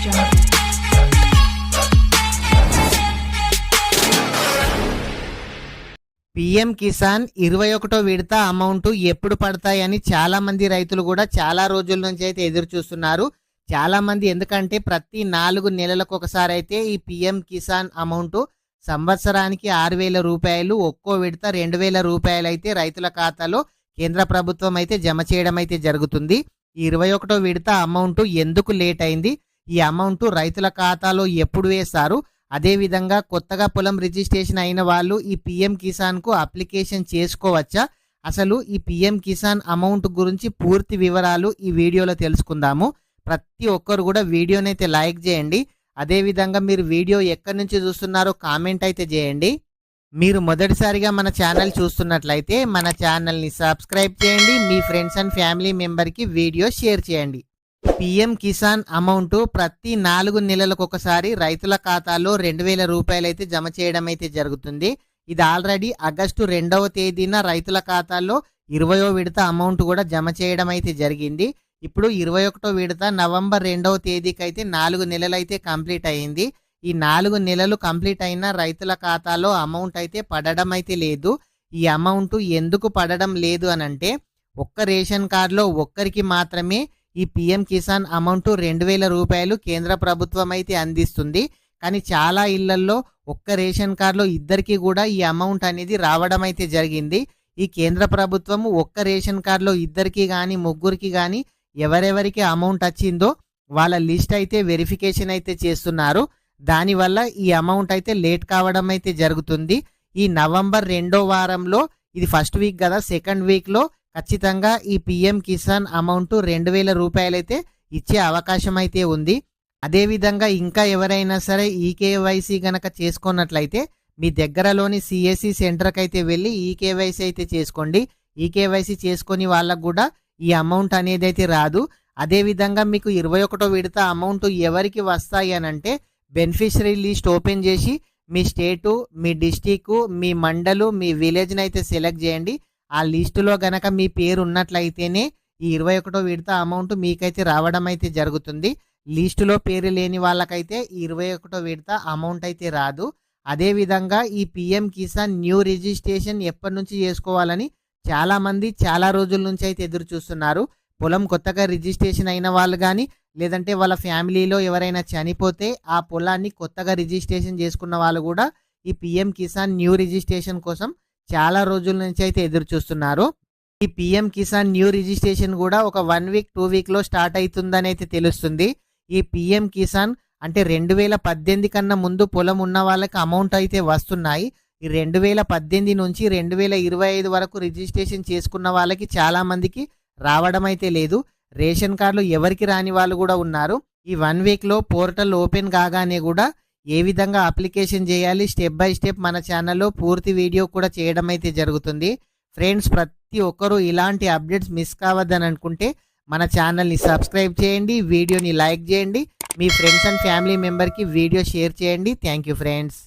jungle. PM Kisan ఇరవై ఒకటో విడత అమౌంట్ ఎప్పుడు పడతాయని చాలా మంది రైతులు కూడా చాలా రోజుల నుంచి అయితే ఎదురు చూస్తున్నారు చాలా మంది ఎందుకంటే ప్రతి నాలుగు నెలలకు ఒకసారి అయితే ఈ పిఎం కిసాన్ అమౌంట్ సంవత్సరానికి ఆరు వేల రూపాయలు ఒక్కో విడత రెండు వేల రూపాయలు అయితే రైతుల ఖాతాలో కేంద్ర ప్రభుత్వం అయితే జమ చేయడం అయితే జరుగుతుంది ఈ ఇరవై ఒకటో విడత అమౌంట్ ఎందుకు లేట్ అయింది ఈ అమౌంట్ రైతుల ఖాతాలో ఎప్పుడు వేస్తారు అదేవిధంగా కొత్తగా పొలం రిజిస్ట్రేషన్ అయిన వాళ్ళు ఈ పిఎం కిసాన్కు అప్లికేషన్ చేసుకోవచ్చా? అసలు ఈ పిఎం కిసాన్ అమౌంట్ గురించి పూర్తి వివరాలు ఈ వీడియోలో తెలుసుకుందాము. ప్రతి ఒక్కరు కూడా వీడియోనైతే లైక్ చేయండి. అదేవిధంగా మీరు వీడియో ఎక్కడి నుంచి చూస్తున్నారో కామెంట్ అయితే చేయండి. మీరు మొదటిసారిగా మన ఛానల్ చూస్తున్నట్లయితే మన ఛానల్ని సబ్స్క్రైబ్ చేయండి. మీ ఫ్రెండ్స్ అండ్ ఫ్యామిలీ మెంబర్కి వీడియో షేర్ చేయండి. పిఎం కిసాన్ అమౌంట్ ప్రతి నాలుగు నెలలకు ఒకసారి రైతుల ఖాతాలో రెండు వేల రూపాయలు అయితే జమ చేయడం అయితే జరుగుతుంది. ఇది ఆల్రెడీ ఆగస్టు రెండవ తేదీన రైతుల ఖాతాల్లో ఇరవయో విడత అమౌంట్ కూడా జమ చేయడం అయితే జరిగింది. ఇప్పుడు ఇరవై ఒకటో విడత నవంబర్ రెండవ తేదీకి అయితే నాలుగు నెలలు అయితే కంప్లీట్ అయ్యింది ఈ నాలుగు నెలలు కంప్లీట్ అయిన రైతుల ఖాతాలో అమౌంట్ అయితే పడడం అయితే లేదు. ఈ అమౌంట్ ఎందుకు పడడం లేదు అని అంటే ఒక్క రేషన్ కార్డులో ఒక్కరికి మాత్రమే ఈ పిఎం కిసాన్ అమౌంట్ రెండు వేల రూపాయలు కేంద్ర ప్రభుత్వం అయితే అందిస్తుంది. కానీ చాలా ఇళ్ళల్లో ఒక్క రేషన్ కార్డులో ఇద్దరికి కూడా ఈ అమౌంట్ అనేది రావడం అయితే జరిగింది. ఈ కేంద్ర ప్రభుత్వం ఒక్క రేషన్ కార్డులో ఇద్దరికి కానీ ముగ్గురికి కానీ ఎవరెవరికి అమౌంట్ వచ్చిందో వాళ్ళ లిస్ట్ అయితే వెరిఫికేషన్ అయితే చేస్తున్నారు. దానివల్ల ఈ అమౌంట్ అయితే లేట్ కావడం అయితే జరుగుతుంది. ఈ నవంబర్ రెండో వారంలో ఇది ఫస్ట్ వీక్ కదా సెకండ్ వీక్లో ఖచ్చితంగా ఈ పిఎం కిసాన్ అమౌంట్ రెండు వేల రూపాయలైతే ఇచ్చే అవకాశం అయితే ఉంది. అదేవిధంగా ఇంకా ఎవరైనా సరే ఈకేవైసీ గనక చేసుకున్నట్లయితే మీ దగ్గరలోని సిఎస్సి సెంటర్కి అయితే వెళ్ళి ఈకేవైసీ అయితే చేసుకోండి. ఈకేవైసీ చేసుకొని వాళ్ళకు కూడా ఈ అమౌంట్ అనేది అయితే రాదు. అదేవిధంగా మీకు ఇరవై ఒకటో విడత అమౌంట్ ఎవరికి వస్తాయి అని అంటే బెనిఫిషరీ లిస్ట్ ఓపెన్ చేసి మీ స్టేటు మీ డిస్టిక్ మీ మండలు మీ విలేజ్ని అయితే సెలెక్ట్ చేయండి. ఆ లిస్టులో గనక మీ పేరు ఉన్నట్లయితేనే ఈ ఇరవై ఒకటో విడత అమౌంట్ మీకైతే రావడం అయితే జరుగుతుంది. లిస్టులో పేరు లేని వాళ్ళకైతే ఈ ఇరవై ఒకటో విడత అమౌంట్ అయితే రాదు. అదేవిధంగా ఈ పిఎం కిసాన్ న్యూ రిజిస్ట్రేషన్ ఎప్పటి నుంచి చేసుకోవాలని చాలామంది చాలా రోజుల నుంచి అయితే ఎదురు చూస్తున్నారు. పొలం కొత్తగా రిజిస్ట్రేషన్ అయిన వాళ్ళు కానీ లేదంటే వాళ్ళ ఫ్యామిలీలో ఎవరైనా చనిపోతే ఆ పొలాన్ని కొత్తగా రిజిస్ట్రేషన్ చేసుకున్న వాళ్ళు కూడా ఈ పిఎం కిసాన్ న్యూ రిజిస్ట్రేషన్ కోసం చాలా రోజుల నుంచి అయితే ఎదురు చూస్తున్నారు. ఈ పిఎం కిసాన్ న్యూ రిజిస్ట్రేషన్ కూడా ఒక వన్ వీక్ టూ వీక్లో స్టార్ట్ అవుతుందని అయితే తెలుస్తుంది. ఈ పిఎం కిసాన్ అంటే రెండు వేల పద్దెనిమిది కన్నా ముందు పొలం ఉన్న వాళ్ళకి అమౌంట్ అయితే వస్తున్నాయి. ఈ రెండు వేల పద్దెనిమిది నుంచి రెండు వేల ఇరవై ఐదు వరకు రిజిస్ట్రేషన్ చేసుకున్న వాళ్ళకి చాలామందికి రావడం అయితే లేదు. రేషన్ కార్డులు ఎవరికి రాని వాళ్ళు కూడా ఉన్నారు. ఈ వన్ వీక్లో పోర్టల్ ఓపెన్ కాగానే కూడా ఏ విధంగా అప్లికేషన్ చేయాలి స్టెప్ బై స్టెప్ మన ఛానల్లో పూర్తి వీడియో కూడా చేయడం అయితే జరుగుతుంది. ఫ్రెండ్స్ ప్రతి ఒక్కరూ ఇలాంటి అప్డేట్స్ మిస్ కావద్దని అనుకుంటే మన ఛానల్ని సబ్స్క్రైబ్ చేయండి వీడియోని లైక్ చేయండి మీ ఫ్రెండ్స్ అండ్ ఫ్యామిలీ మెంబర్కి వీడియో షేర్ చేయండి. Thank you friends.